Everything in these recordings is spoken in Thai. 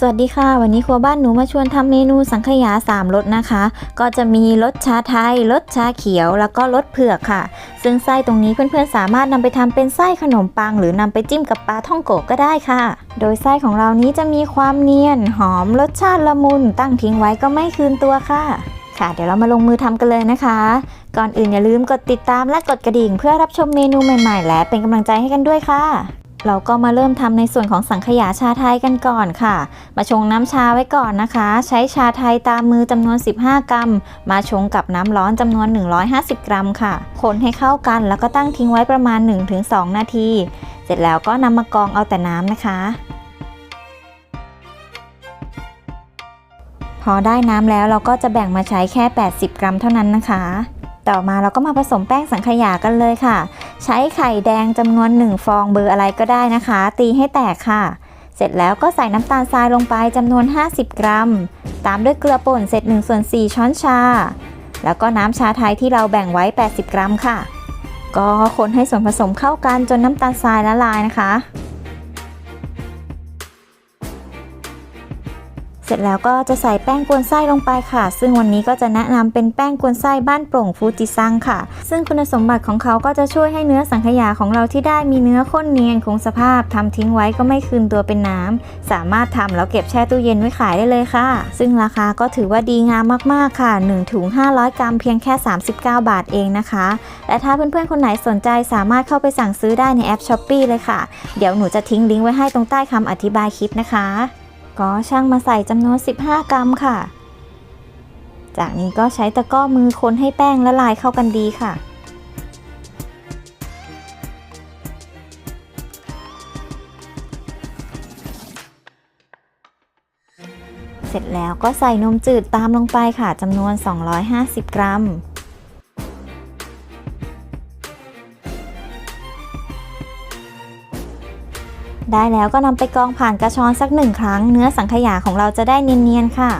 สวัสดีค่ะ วันนี้ครัวบ้านหนูมาชวนทำเมนูสังขยา 3รสนะคะ ก็จะมีรสชาไทยรสชาเขียว แล้วก็รสเผือกค่ะ ซึ่งไส้ตรงนี้เพื่อนๆสามารถนำไปทำเป็นไส้ขนมปัง หรือนำไปจิ้มกับปลาท่องโกะก็ได้ค่ะ โดยไส้ของเรานี้จะมีความเนียน หอมรสชาติละมุน ตั้งทิ้งไว้ก็ไม่คืนตัวค่ะ ค่ะ เดี๋ยวเรามาลงมือทำกันเลยนะคะ ก่อนอื่นอย่าลืมกดติดตามและกดกระดิ่ง เพื่อรับชมเมนูใหม่ ๆ และเป็นกำลังใจให้กันด้วยค่ะ เราก็มาเริ่มทำในส่วนของสังขยาชาไทยกันก่อนค่ะ มาชงน้ำชาไว้ก่อนนะคะ ใช้ชาไทยตามมือจำนวน 15 กรัม มาชงกับน้ำร้อนจำนวน 150 กรัมค่ะ คนให้เข้ากันแล้วก็ตั้งทิ้งไว้ประมาณ 1-2 นาที เสร็จแล้วก็นำมากรองเอาแต่น้ำนะคะ พอได้น้ำแล้วเราก็จะแบ่งมาใช้แค่ 80 กรัมเท่านั้นนะคะ ต่อมาเราก็มาผสมแป้งสังขยากันเลยค่ะ ใช้ไข่แดงจำนวน 1 ฟองเบอร์อะไรก็ได้นะคะ ตีให้แตกค่ะ เสร็จแล้วก็ใส่น้ำตาลทรายลงไปจำนวน 50 กรัม ตามด้วยเกลือป่นเสร็จ1ส่วน4ช้อนชา แล้วก็น้ำชาไทยที่เราแบ่งไว้ 80 กรัมค่ะ ก็คนให้ส่วนผสมเข้ากันจนน้ำตาลทรายละลายนะคะ เสร็จแล้วก็จะใส่แป้งกวนไส้ลงไปค่ะ ซึ่งวันนี้ก็จะแนะนำเป็นแป้งกวนไส้บ้านโปร่งฟูจิซังค่ะ ซึ่งคุณสมบัติของเขาก็จะช่วยให้เนื้อสังขยาของเราที่ได้มีเนื้อข้นเนียนคงสภาพทำทิ้งไว้ก็ไม่คืนตัวเป็นน้ำสามารถทำแล้วเก็บแช่ตู้เย็นไว้ขายได้เลยค่ะ ซึ่งราคาก็ถือว่าดีงามมากๆค่ะ1ถุง500 กรัมเพียงแค่ 39 บาทเองนะคะ และถ้าเพื่อนๆคนไหนสนใจสามารถเข้าไปสั่งซื้อได้ในแอป s h อ p e e เลยค่ะ เดี๋ยวหนูจะทิ้งลิงก์ไว้ให้ตรงใต้คำอธิบายคลิปนะคะ ก็ช่างมาใส่จำนวน 15 กรัมค่ะ จากนี้ก็ใช้ตะกร้อมือคนให้แป้งละลายเข้ากันดีค่ะ เสร็จแล้วก็ใส่นมจืดตามลงไปค่ะจำนวน 250 กรัม ได้แล้วก็นำไปกรองผ่านกระชอนสักหนึ่งครั้ง เนื้อสังขยาของเราจะได้เนียนๆค่ะ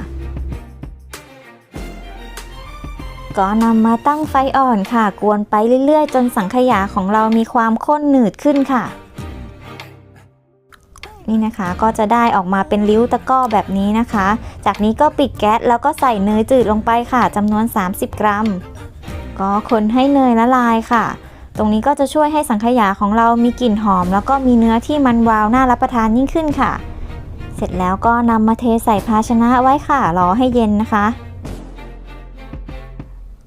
ก็นำมาตั้งไฟอ่อนค่ะ กวนไปเรื่อยๆ จนสังขยาของเรามีความข้นหนืดขึ้นค่ะ นี่นะคะก็จะได้ออกมาเป็นริ้วตะก้อแบบนี้นะคะ จากนี้ก็ปิดแก๊สแล้วก็ใส่เนยจืดลงไปค่ะจำนวน 30 กรัม ก็คนให้เนยละลายค่ะ ตรงนี้ก็จะช่วยให้สังขยาของเรามีกลิ่นหอม แล้วก็มีเนื้อที่มันวาวน่ารับประทานยิ่งขึ้นค่ะ เสร็จแล้วก็นำมาเทใส่ภาชนะไว้ค่ะรอให้เย็นนะคะ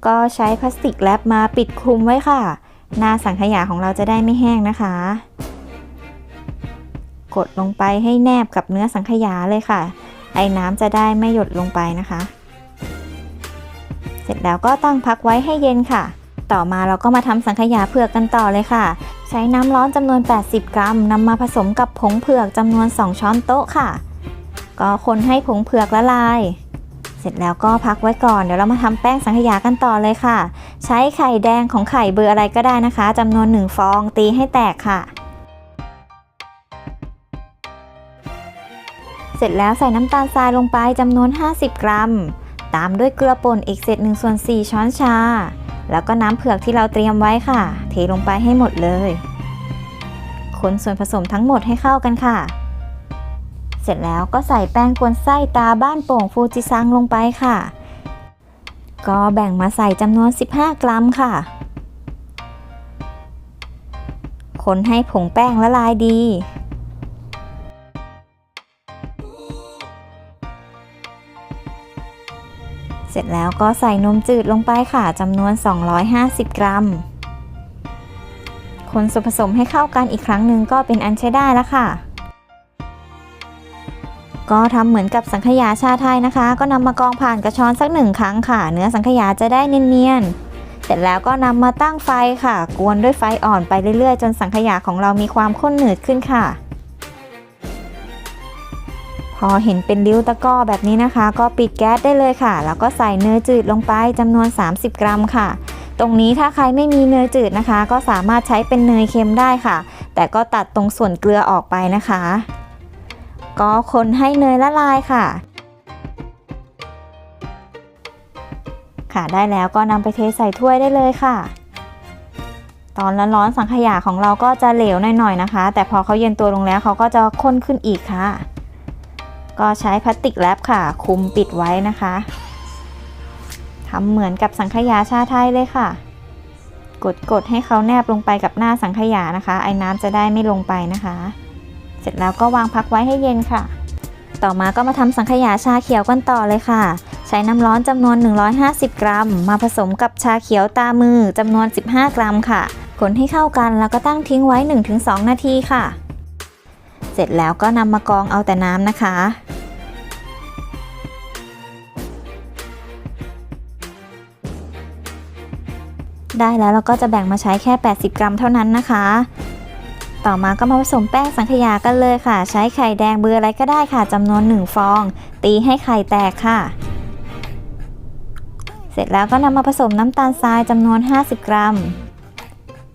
ก็ใช้พลาสติกแรปมาปิดคลุมไว้ค่ะ หน้าสังขยาของเราจะได้ไม่แห้งนะคะ กดลงไปให้แนบกับเนื้อสังขยาเลยค่ะ ไอ้น้ำจะได้ไม่หยดลงไปนะคะ เสร็จแล้วก็ตั้งพักไว้ให้เย็นค่ะ ต่อมาเราก็มาทำสังขยาเผือกกันต่อเลยค่ะ ใช้น้ำร้อนจำนวน 80 กรัมนำมาผสมกับผงเผือกจำนวน 2 ช้อนโต๊ะค่ะ ก็คนให้ผงเผือกละลาย เสร็จแล้วก็พักไว้ก่อน เดี๋ยวเรามาทำแป้งสังขยากันต่อเลยค่ะ ใช้ไข่แดงของไข่เบอร์อะไรก็ได้นะคะจำนวน 1 ฟองตีให้แตกค่ะเสร็จแล้วใส่น้ำตาลทรายลงไปจำนวน 50 กรัม ตามด้วยเกลือป่นอีกเศษ1ส่วน4ช้อนชา แล้วก็น้ำเผือกที่เราเตรียมไว้ค่ะ เทลงไปให้หมดเลย คนส่วนผสมทั้งหมดให้เข้ากันค่ะ เสร็จแล้วก็ใส่แป้งกวนไส้ตาบ้านโป่งฟูจิซังลงไปค่ะ ก็แบ่งมาใส่จำนวน 15 กรัมค่ะ คนให้ผงแป้งละลายดี ร็จแล้วก็ใส่นมจืดลงไปค่ะจำนวน 250 กรัม คนส่วนผสมให้เข้ากันอีกครั้งหนึ่งก็เป็นอันใช้ได้แล้วค่ะ ก็ทำเหมือนกับสังขยาชาไทยนะคะ ก็นำมากรองผ่านกระชอนสักหนึ่งครั้งค่ะ เนื้อสังขยาจะได้เนียนๆ เสร็จแล้วก็นำมาตั้งไฟค่ะ กวนด้วยไฟอ่อนไปเรื่อยๆ จนสังขยาของเรามีความข้นหนืดขึ้นค่ะ พอเห็นเป็นริ้วตะก้อแบบนี้นะคะ ก็ปิดแก๊สได้เลยค่ะ แล้วก็ใส่เนยจืดลงไปจำนวน 30 กรัมค่ะ ตรงนี้ถ้าใครไม่มีเนยจืดนะคะ ก็สามารถใช้เป็นเนยเค็มได้ค่ะ แต่ก็ตัดตรงส่วนเกลือออกไปนะคะ ก็คนให้เนยละลายค่ะ ค่ะได้แล้วก็นำไปเทใส่ถ้วยได้เลยค่ะตอนร้อนๆสังขยาของเราก็จะเหลวหน่อยๆนะคะ แต่พอเขาเย็นตัวลงแล้วเขาก็จะข้นขึ้นอีกค่ะ ก็ใช้พลาสติกแรปค่ะ คุมปิดไว้นะคะทำเหมือนกับสังขยาชาไทยเลยค่ะ กดกดให้เขาแนบลงไปกับหน้าสังขยานะคะ ไอ้น้ำจะได้ไม่ลงไปนะคะ เสร็จแล้วก็วางพักไว้ให้เย็นค่ะ ต่อมาก็มาทำสังขยาชาเขียวกันต่อเลยค่ะ ใช้น้ำร้อนจำนวน 150 กรัม มาผสมกับชาเขียวตามือจำนวน 15 กรัมค่ะ คนให้เข้ากันแล้วก็ตั้งทิ้งไว้ 1-2 นาทีค่ะ ร็จแล้วก็นำมากรองเอาแต่น้ำนะคะได้แล้วเราก็จะแบ่งมาใช้แค่ 80 กรัมเท่านั้นนะคะ ต่อมาก็มาผสมแป้งสังขยากันเลยค่ะ ใช้ไข่แดงเบอร์อะไรก็ได้ค่ะจำนวน 1 ฟอง ตีให้ไข่แตกค่ะ เสร็จแล้วก็นำมาผสมน้ำตาลทรายจำนวน 50 กรัม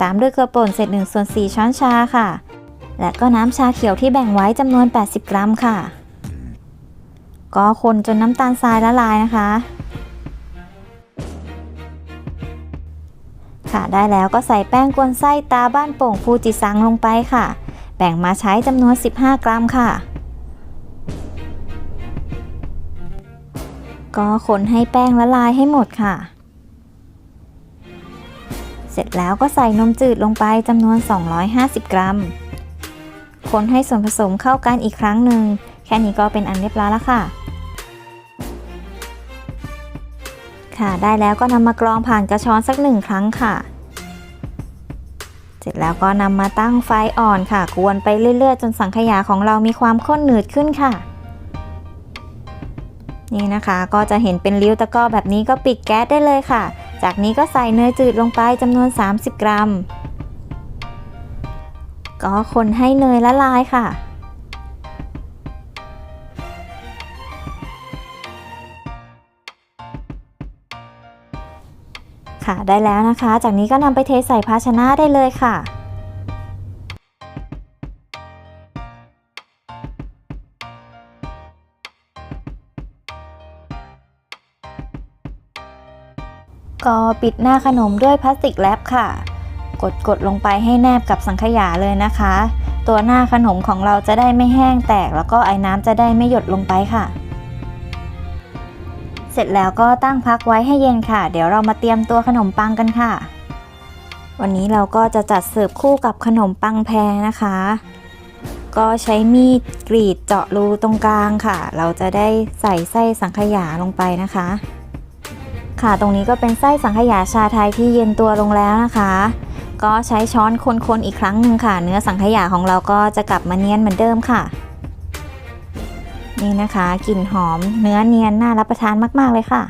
ตามด้วยเกลือป่นเศษ1ส่วน4ช้อนชาค่ะ และก็น้ำชาเขียวที่แบ่งไว้จำนวน 80 กรัมค่ะ ก็คนจนน้ำตาลทรายละลายนะคะ ค่ะได้แล้วก็ใส่แป้งกวนไส้ตาบ้านโป่งฟูจิซังลงไปค่ะ แบ่งมาใช้จำนวน 15 กรัมค่ะ ก็คนให้แป้งละลายให้หมดค่ะ เสร็จแล้วก็ใส่นมจืดลงไปจำนวน 250 กรัม คนให้ส่วนผสมเข้ากันอีกครั้งหนึ่ง แค่นี้ก็เป็นอันเรียบร้อยแล้วค่ะ ค่ะ ได้แล้วก็นำมากรองผ่านกระชอนสักหนึ่งครั้งค่ะ เสร็จแล้วก็นำมาตั้งไฟอ่อนค่ะ กวนไปเรื่อยๆ จนสังขยาของเรามีความข้นหนืดขึ้นค่ะ นี่นะคะก็จะเห็นเป็นริ้วตะกร้อแบบนี้ก็ปิดแก๊สได้เลยค่ะ จากนี้ก็ใส่เนยจืดลงไปจำนวน 30 กรัม ก็คนให้เนยละลายค่ะ ค่ะได้แล้วนะคะ จากนี้ก็นำไปเทใส่ภาชนะได้เลยค่ะก็ปิดหน้าขนมด้วยพลาสติกแรปค่ะ กดกดลงไปให้แนบกับสังขยาเลยนะคะ ตัวหน้าขนมของเราจะได้ไม่แห้งแตก แล้วก็ไอ้น้ำจะได้ไม่หยดลงไปค่ะ เสร็จแล้วก็ตั้งพักไว้ให้เย็นค่ะ เดี๋ยวเรามาเตรียมตัวขนมปังกันค่ะ วันนี้เราก็จะจัดเสิร์ฟคู่กับขนมปังแพรนะคะ ก็ใช้มีดกรีดเจาะรูตรงกลางค่ะ เราจะได้ใส่ไส้สังขยาลงไปนะคะค่ะ ตรงนี้ก็เป็นไส้สังขยาชาไทยที่เย็นตัวลงแล้วนะคะ ก็ใช้ช้อนคนๆอีกครั้งหนึ่งค่ะ เนื้อสังขยาของเราก็จะกลับมาเนียนเหมือนเดิมค่ะ นี่นะคะกลิ่นหอมเนื้อเนียนน่ารับประทานมาก ๆ เลยค่ะ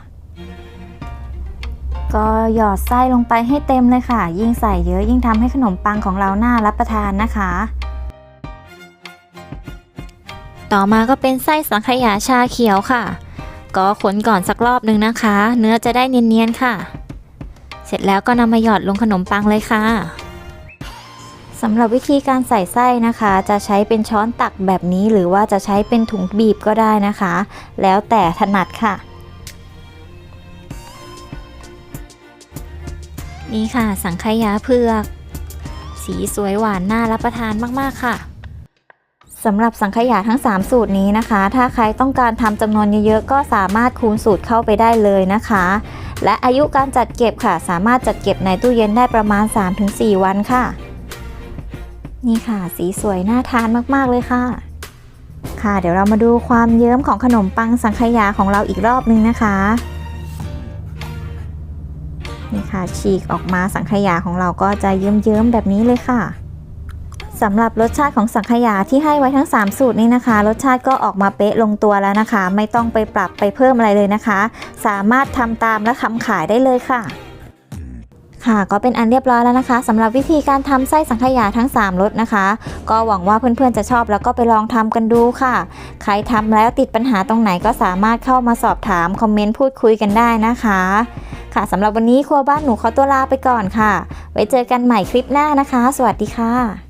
ก็หยอดไส้ลงไปให้เต็มเลยค่ะ ยิ่งใส่เยอะยิ่งทำให้ขนมปังของเราน่ารับประทานนะคะต่อมาก็เป็นไส้สังขยาชาเขียวค่ะ ก็ขนก่อนสักรอบหนึ่งนะคะ เนื้อจะได้เนียนๆค่ะ เสร็จแล้วก็นำมาหยอดลงขนมปังเลยค่ะสำหรับวิธีการใส่ไส้นะคะ จะใช้เป็นช้อนตักแบบนี้หรือว่าจะใช้เป็นถุงบีบก็ได้นะคะ แล้วแต่ถนัดค่ะ นี่ค่ะสังขยาเผือก สีสวยหวานน่ารับประทานมาก ๆ ค่ะ สำหรับสังขยาทั้ง 3 สูตรนี้นะคะ ถ้าใครต้องการทำจำนวนเยอะๆ ก็สามารถคูณสูตรเข้าไปได้เลยนะคะ และอายุการจัดเก็บค่ะ สามารถจัดเก็บในตู้เย็นได้ประมาณ 3-4 วันค่ะ นี่ค่ะ สีสวยน่าทานมากๆเลยค่ะ ค่ะ เดี๋ยวเรามาดูความเยิ้มของขนมปังสังขยาของเราอีกรอบนึงนะคะ นี่ค่ะฉีกออกมาสังขยาของเราก็จะเยิ้มๆแบบนี้เลยค่ะ สำหรับรสชาติของสังขยาที่ให้ไว้ทั้ง 3 สูตรนี้นะคะ รสชาติก็ออกมาเป๊ะลงตัวแล้วนะคะ ไม่ต้องไปปรับไปเพิ่มอะไรเลยนะคะ สามารถทำตามและทำขายได้เลยค่ะค่ะก็เป็นอันเรียบร้อยแล้วนะคะสำหรับวิธีการทำไส้สังขยาทั้ง 3รสนะคะ ก็หวังว่าเพื่อนๆจะชอบแล้วก็ไปลองทำกันดูค่ะ ใครทำแล้วติดปัญหาตรงไหนก็สามารถเข้ามาสอบถามคอมเมนต์พูดคุยกันได้นะคะ ค่ะสำหรับวันนี้ครัวบ้านหนูขอตัวลาไปก่อนค่ะ ไว้เจอกันใหม่คลิปหน้านะคะ สวัสดีค่ะ